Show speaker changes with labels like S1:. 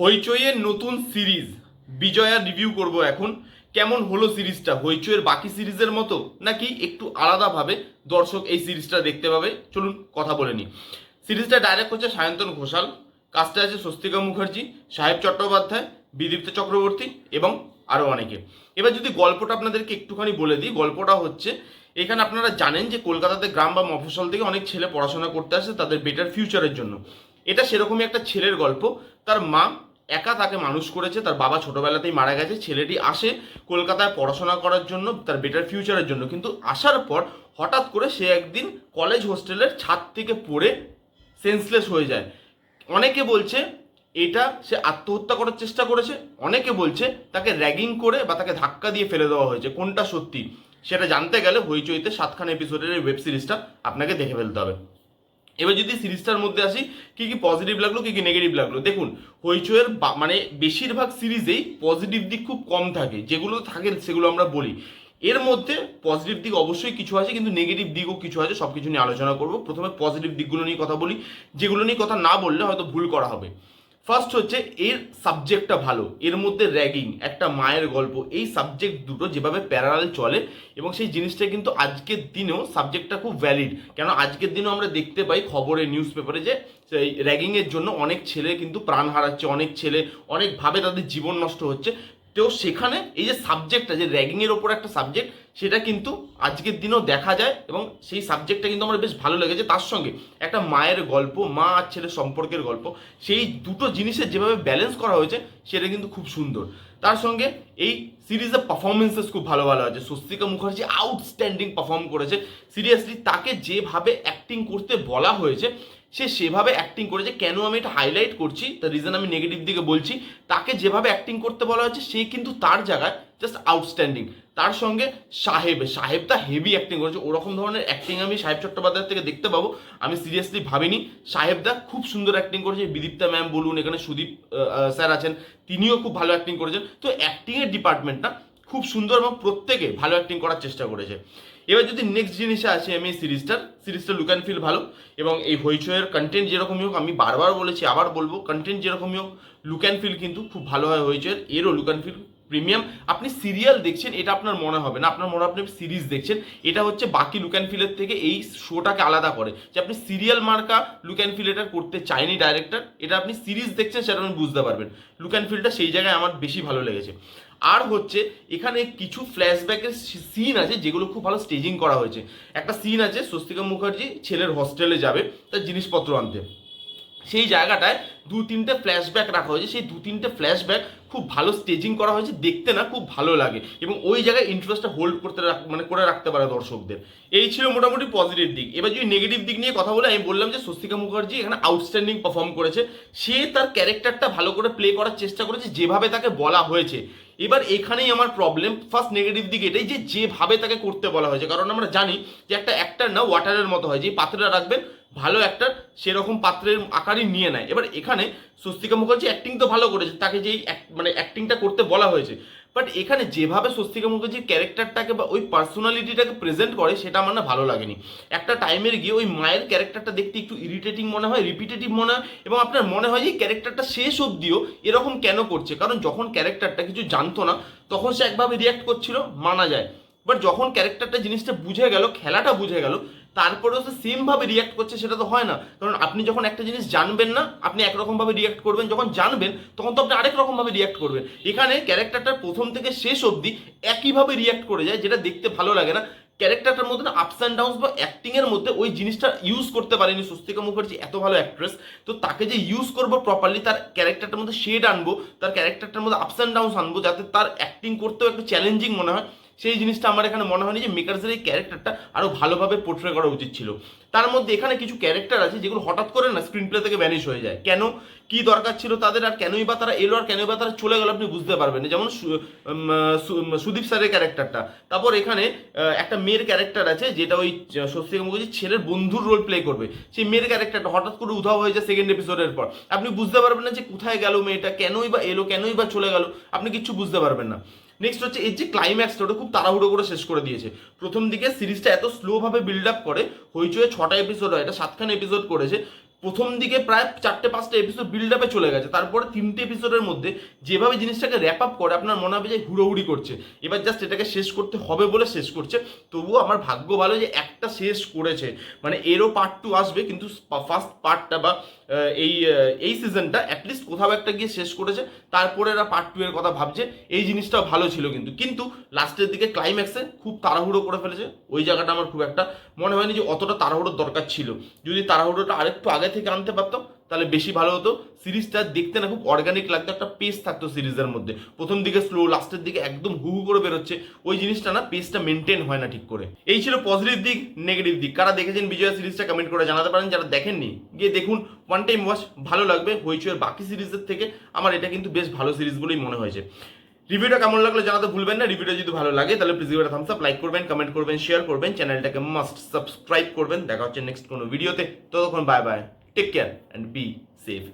S1: হইচইয়ের নতুন series. Bijoya review করব এখন। কেমন হলো সিরিজটা? হইচইয়ের বাকি সিরিজের মতো? নাকি একটু আলাদাভাবে দর্শক এই সিরিজটা দেখতে পাবে? চলুন কথা বলে নিই। সিরিজটা ডাইরেক্ট হচ্ছে সায়ন্তন ঘোষাল কাজটা আছে স্বস্তিকা মুখার্জি, সাহেব চট্টোপাধ্যায়, বিদীপ্ত চক্রবর্তী এবং আরও অনেকে। এবার যদি গল্পটা আপনাদেরকে একটুখানি বলে দিই, গল্পটা হচ্ছে, এখানে আপনারা জানেন যে কলকাতাতে গ্রাম বা মফসল থেকে অনেক ছেলে পড়াশোনা করতে আসে তাদের বেটার ফিউচারের জন্য। এটা সেরকমই একটা ছেলের গল্প। তার মা একা তাকে মানুষ করেছে, তার বাবা ছোটবেলাতেই মারা গেছে, ছেলেটি আসে কলকাতায় পড়াশোনা করার জন্য, তার বেটার ফিউচারের জন্য। কিন্তু আসার পর হঠাৎ করে সে একদিন কলেজ হোস্টেলের ছাদ থেকে পড়ে সেন্সলেস হয়ে যায়। অনেকে বলছে এটা সে আত্মহত্যা করার চেষ্টা করেছে, অনেকে বলছে তাকে র্যাগিং করে বা তাকে ধাক্কা দিয়ে ফেলে দেওয়া হয়েছে। কোনটা সত্যি? সেটা জানতে গেলে হইচইতে সাতখান এপিসোডের এই ওয়েব সিরিজটা আপনাকে দেখে ফেলতে হবে। এবার যদি সিরিজটার মধ্যে আসি, কি কি পজিটিভ লাগল, কি কি নেগেটিভ লাগল? দেখুন হইচয়ের মানে বেশিরভাগ সিরিজেই পজিটিভ দিক খুব কম থাকে। যেগুলো থাকে, সেগুলো আমরা বলি। এর মধ্যে পজিটিভ দিক অবশ্যই কিছু আছে, কিন্তু নেগেটিভ দিকও কিছু আছে সব কিছু নিয়ে আলোচনা করব। প্রথমে পজিটিভ দিকগুলো নিয়ে কথা বলি। যেগুলো নিয়ে কথা না বললে হয়তো ভুল করা হবে। ফার্স্ট হচ্ছে এর সাবজেক্টটা ভালো, এর মধ্যে র্যাগিং একটা মায়ের গল্প, এই সাবজেক্ট দুটো যেভাবে প্যারালাল চলে এবং সেই জিনিসটা কিন্তু আজকের দিনেও সাবজেক্টটা খুব ভ্যালিড কেন আজকের দিনেও আমরা দেখতে পাই খবরে নিউজ পেপারে যে সেই র্যাগিংয়ের জন্য অনেক ছেলে কিন্তু প্রাণ হারাচ্ছে, অনেক ছেলে অনেকভাবে তাদের জীবন নষ্ট হচ্ছে। তো সেখানে এই যে সাবজেক্টটা যে র্যাগিংয়ের ওপর একটা সাবজেক্ট সেটা কিন্তু আজকের দিনেও দেখা যায় এবং সেই সাবজেক্টটা কিন্তু আমার বেশ ভালো লেগেছে। তার সঙ্গে একটা মায়ের গল্প, মা আর ছেলের সম্পর্কের গল্প, সেই দুটো জিনিসের যেভাবে ব্যালেন্স করা হয়েছে, সেটা কিন্তু খুব সুন্দর। তার সঙ্গে এই সিরিজের পারফরমেন্সেস খুব ভালো ভালো আছে। স্বস্তিকা মুখার্জি আউটস্ট্যান্ডিং পারফর্ম করেছে। সিরিয়াসলি তাকে যেভাবে অ্যাক্টিং করতে বলা হয়েছে, সে সেভাবে অ্যাক্টিং করেছে। কেন আমি এটা হাইলাইট করছি? তার রিজন আমি নেগেটিভ দিকে বলছি। তাকে যেভাবে অ্যাক্টিং করতে বলা হয়েছে, সে কিন্তু তার জায়গায় জাস্ট আউটস্ট্যান্ডিং তার সঙ্গে সাহেব সাহেবটা হেভি অ্যাক্টিং করেছে। ওরকম ধরনের অ্যাক্টিং আমি সাহেব চট্টোপাধ্যায় থেকে দেখতে পাবো। আমি সিরিয়াসলি ভাবিনি। সাহেবদা খুব সুন্দর অ্যাক্টিং করেছে। বিদীপ্তা ম্যাম বলুন, এখানে সুদীপ স্যার আছেন, তিনিও খুব ভালো অ্যাক্টিং করেছেন। তো অ্যাক্টিংয়ের ডিপার্টমেন্টটা খুব সুন্দর এবং প্রত্যেকে ভালো অ্যাক্টিং করার চেষ্টা করেছে। এবার যদি নেক্সট জিনিসে আসি, আমি এই সিরিজটার সিরিজটা লুক অ্যান্ড ফিল ভালো। এবং এই হইচয়ের কন্টেন্ট যেরকমই হোক, আমি বারবার বলেছি, আবার বলব কন্টেন্ট যেরকমই হোক লুক অ্যান্ড ফিল কিন্তু খুব ভালো হয় হইচয়ের এরও লুক অ্যান্ড ফিল প্রিমিয়াম। আপনি সিরিয়াল দেখছেন, এটা আপনার মনে হবে না। আপনার মনে আপনি সিরিজ দেখছেন। এটা হচ্ছে বাকি লুক অ্যান্ড ফিলের থেকে এই শোটাকে আলাদা করে। যে আপনি সিরিয়াল মার্কা লুক অ্যান্ড ফিল এটা করতে চায়নি ডাইরেক্টর এটা আপনি সিরিজ দেখছেন সেটা আপনি বুঝতে পারবেন। লুক অ্যান্ড ফিলটা সেই জায়গায় আমার বেশি ভালো লেগেছে। আর হচ্ছে, এখানে কিছু ফ্ল্যাশব্যাকের সিন আছে যেগুলো খুব ভালো স্টেজিং করা হয়েছে। একটা সিন আছে, স্বস্তিকা মুখার্জি ছেলের হস্টেলে যাবে, তার জিনিসপত্র আনতে। সেই জায়গাটায় দু তিনটে ফ্ল্যাশব্যাক রাখা হয়েছে। সেই দু তিনটে ফ্ল্যাশব্যাক খুব ভালো স্টেজিং করা হয়েছে, দেখতে না খুব ভালো লাগে এবং ওই জায়গায় ইন্টারেস্টটা হোল্ড করতে মানে করে রাখতে পারে দর্শকদের। এই ছিল মোটামুটি পজিটিভ দিক। এবার যদি নেগেটিভ দিক নিয়ে কথা বলে, আমি বললাম যে স্বস্তিকা মুখার্জি এখানে আউটস্ট্যান্ডিং পারফর্ম করেছে। সে তার ক্যারেক্টারটা ভালো করে প্লে করার চেষ্টা করেছে, যেভাবে তাকে বলা হয়েছে। এবার এখানেই আমার প্রবলেম ফার্স্ট নেগেটিভ দিক এটাই যে যেভাবে তাকে করতে বলা হয়েছে। কারণ আমরা জানি যে একটা অ্যাক্টার না ওয়াটারের মতো হয়। যে পাত্রটা রাখবেন ভালো একটা সেরকম পাত্রের আকারই নিয়ে নেয়। এবার এখানে স্বস্তিকা মুখার্জি অ্যাক্টিং তো ভালো করেছে, তাকে যেই মানে অ্যাক্টিংটা করতে বলা হয়েছে। বাট এখানে যেভাবে স্বস্তিকা মুখার্জির ক্যারেক্টারটাকে বা ওই পার্সোনালিটিটাকে প্রেজেন্ট করে, সেটা আমার না ভালো লাগেনি। একটা টাইমের গিয়ে ওই মায়ের ক্যারেক্টারটা দেখতে একটু ইরিটেটিং মনে হয় রিপিটেটিভ মনে হয়, এবং আপনার মনে হয় যে ক্যারেক্টারটা শেষ অবধিও এরকম কেন করছে? কারণ যখন ক্যারেক্টারটা কিছু জানতো না, তখন সে একভাবে রিয়াক্ট করছিল, মানা যায়। বাট যখন ক্যারেক্টারটা জিনিসটা বুঝে গেল, খেলাটা বুঝে গেল তারপরেও সে সেমভাবে রিয়াক্ট করছে সেটা তো হয় না। কারণ আপনি যখন একটা জিনিস জানবেন না, আপনি একরকমভাবে রিয়াক্ট করবেন। যখন জানবেন, তখন তো আপনি আরেক রকমভাবে রিয়াক্ট করবেন। এখানে ক্যারেক্টারটা প্রথম থেকে শেষ অবধি একইভাবে রিয়াক্ট করে যায়, যেটা দেখতে ভালো লাগে না। ক্যারেক্টারটার মধ্যে আপস অ্যান্ড ডাউনস বা অ্যাক্টিংয়ের মধ্যে ওই জিনিসটা ইউজ করতে পারেনি স্বস্তিকা মুখার্জি, এত ভালো অ্যাক্ট্রেস তো তাকে যে ইউজ করব প্রপারলি তার ক্যারেক্টারটার মধ্যে শেড আনব, তার ক্যারেক্টারটার মধ্যে আপস অ্যান্ড ডাউনস আনব, যাতে তার অ্যাক্টিং করতেও একটু চ্যালেঞ্জিং মনে হয়। সেই জিনিসটা আমার এখানে মনে হয়নি যে মেকার্সের এই ক্যারেক্টারটা আরও ভালোভাবে পোর্ট্রে করা উচিত ছিল। তার মধ্যে এখানে কিছু ক্যারেক্টার আছে যেগুলো হঠাৎ করে না স্ক্রিন প্লে থেকে ভ্যানিশ হয়ে যায়। কেন? কি দরকার ছিল তাদের? আর কেনই বা তারা এলো আর কেনই বা তারা চলে গেল আপনি বুঝতে পারবেন না। যেমন সুদীপ স্যারের ক্যারেক্টারটা তারপর এখানে একটা মেয়ের ক্যারেক্টার আছে যেটা ওই স্বস্তিকা মুখার্জি ছেলের বন্ধুর রোল প্লে করবে। সেই মেয়ের ক্যারেক্টারটা হঠাৎ করে উধাও হয়ে যায় সেকেন্ড এপিসোডের পর। আপনি বুঝতে পারবেন না যে কোথায় গেল মেয়েটা, কেনই বা এলো, কেনই বা চলে গেল। আপনি কিচ্ছু বুঝতে পারবেন না। নেক্সট হচ্ছে এর যে ক্লাইম্যাক্সটা ওটা খুব তাড়াহুড়ো করে শেষ করে দিয়েছে। প্রথম দিকে সিরিজটা এত স্লোভাবে বিল্ড আপ করে হইচয়ে ছটা এপিসোড হয়, এটা সাতখান এপিসোড করেছে। প্রথম দিকে প্রায় চারটে পাঁচটা এপিসোড বিল্ড আপে চলে গেছে। তারপরে তিনটে এপিসোডের মধ্যে যেভাবে জিনিসটাকে র্যাপ আপ করে, আপনার মনে হবে যে হুড়োহুড়ি করছে। এবার জাস্ট এটাকে শেষ করতে হবে বলে শেষ করছে। তবুও আমার ভাগ্য ভালো যে একটা শেষ করেছে। মানে এরও পার্ট টু আসবে, কিন্তু ফার্স্ট পার্টটা বা এই এই সিজনটা অ্যাটলিস্ট কোথাও একটা গিয়ে শেষ করেছে। তারপরে এরা পার্ট টু এর কথা ভাবছে। এই জিনিসটাও ভালো ছিল কিন্তু। কিন্তু লাস্টের দিকে ক্লাইম্যাক্সে খুব তাড়াহুড়ো করে ফেলেছে। ওই জায়গাটা আমার খুব একটা মনে হয়নি যে অতটা তাড়াহুড়োর দরকার ছিল। যদি তাড়াহুড়োটা আরেকটু আগে থেকে আনতে পারতো, তাহলে বেশি ভালো হতো। সিরিজটা দেখতে না, খুব অর্গানিক লাগতো, একটা পেস থাকতো সিরিজের মধ্যে। প্রথম দিকে স্লো লাস্টের দিকে একদম হু হু করে বেরোচ্ছে। ওই জিনিসটা না পেসটা মেনটেন হয় না ঠিক করে। এই ছিল পজিটিভ দিক নেগেটিভ দিক। কারা দেখেছেন বিজয়া সিরিজটা কমেন্ট করে জানাতে পারেন। যারা দেখেননি, গিয়ে দেখুন ওয়ান টাইম ওয়াচ ভালো লাগবে। হইচুয়ের বাকি সিরিজের থেকে আমার এটা কিন্তু বেশ ভালো সিরিজ বলেই মনে হয়েছে। রিভিউটা কেমন লাগল জানাতে ভুলবেন না। রিভিউটা যদি ভালো লাগে, তাহলে প্লিজ ভিডিওটা থামস আপ লাইক করবেন কমেন্ট করবেন শেয়ার করবেন চ্যানেলটাকে মাস্ট সাবস্ক্রাইব করবেন। দেখা হচ্ছে নেক্সট কোনো ভিডিওতে ততক্ষণ bye bye take care and be safe